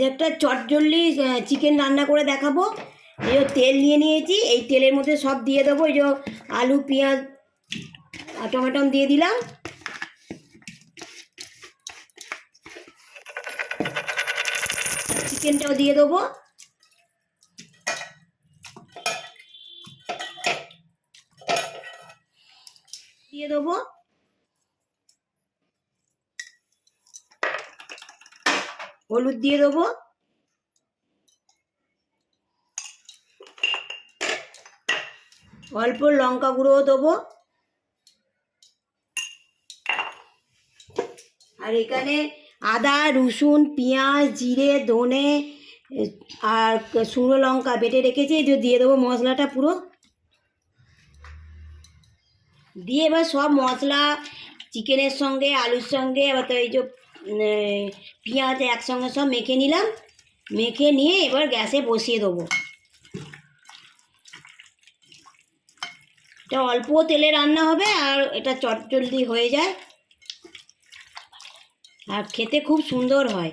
আজ একটা চটজল্লি চিকেন রান্না করে দেখাবো। এই যে তেল নিয়ে নিয়েছি, এই তেলের মধ্যে সব দিয়ে দেবো। এই যে আলু, পেঁয়াজ টমেটম দিয়ে দিলাম। চিকেনটাও দিয়ে দেবো। দিয়ে দেবো। হলুদ দিয়ে দেবো। অল্প লঙ্কা গুঁড়োও দেবো। আর এখানে আদা, রসুন, পেঁয়াজ, জিরে, ধনে, আর শুকনো লঙ্কা বেটে রেখেছি যে দিয়ে দেবো মশলাটা পুরো। দিয়ে এবার সব মশলা, চিকেনের সঙ্গে, আলুর সঙ্গে, এবার তো এই যে পেঁয়াজ একসঙ্গে সব মেখে নিলাম, মেখে নিয়ে এবার গ্যাসে বসিয়ে দেবো। এটা অল্প তেলে রান্না হবে আর এটা চটজলদি হয়ে যায়। আর খেতে খুব সুন্দর হয়।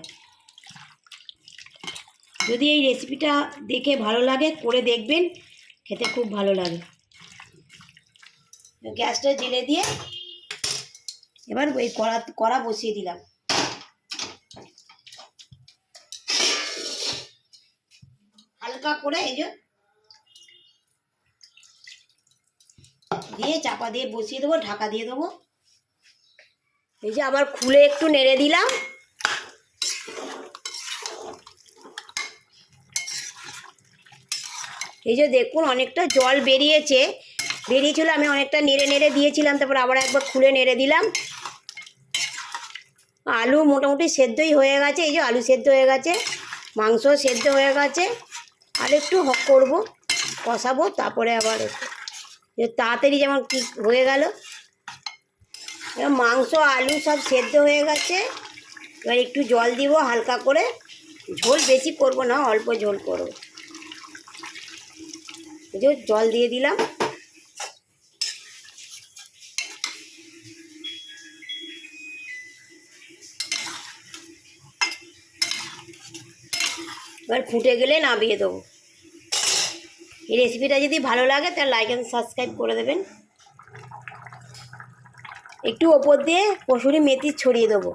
যদি এই রেসিপিটা দেখে ভালো লাগে, করে দেখবেন, খেতে খুব ভালো লাগে। গ্যাসটা জেলে দিয়ে এবার ওই কড়া কড়া বসিয়ে দিলাম। হালকা করে এই যে দিয়ে চাপা দিয়ে বসিয়ে দেবো, ঢাকা দিয়ে দেবো। এই যে আবার খুলে একটু নেড়ে দিলাম। এই যে দেখুন, অনেকটা জল বেরিয়েছে। বেরিয়েছিল, আমি অনেকটা নেড়ে নেড়ে দিয়েছিলাম, তারপর আবার একবার খুলে নেড়ে দিলাম। আলু মোটামুটি সেদ্ধই হয়ে গেছে, এই যে আলু সেদ্ধ হয়ে গেছে মাংস সেদ্ধ হয়ে গেছে। আর একটু করব, কষাবো, তারপরে আবার যে তাড়াতাড়ি যেমন কি হয়ে গেল। মাংস, আলু সব সেদ্ধ হয়ে গেছে। এবার একটু জল দিব হালকা করে। ঝোল বেশি করব না, অল্প ঝোল করব। যে জল দিয়ে দিলাম। এবার ফুটে গেলে নামিয়ে দেবো। এই রেসিপিটা যদি ভালো লাগে, তাহলে লাইক অ্যান্ড সাবস্ক্রাইব করে দেবেন। একটু ওপর দিয়ে কসুরি মেথি ছড়িয়ে দেবো।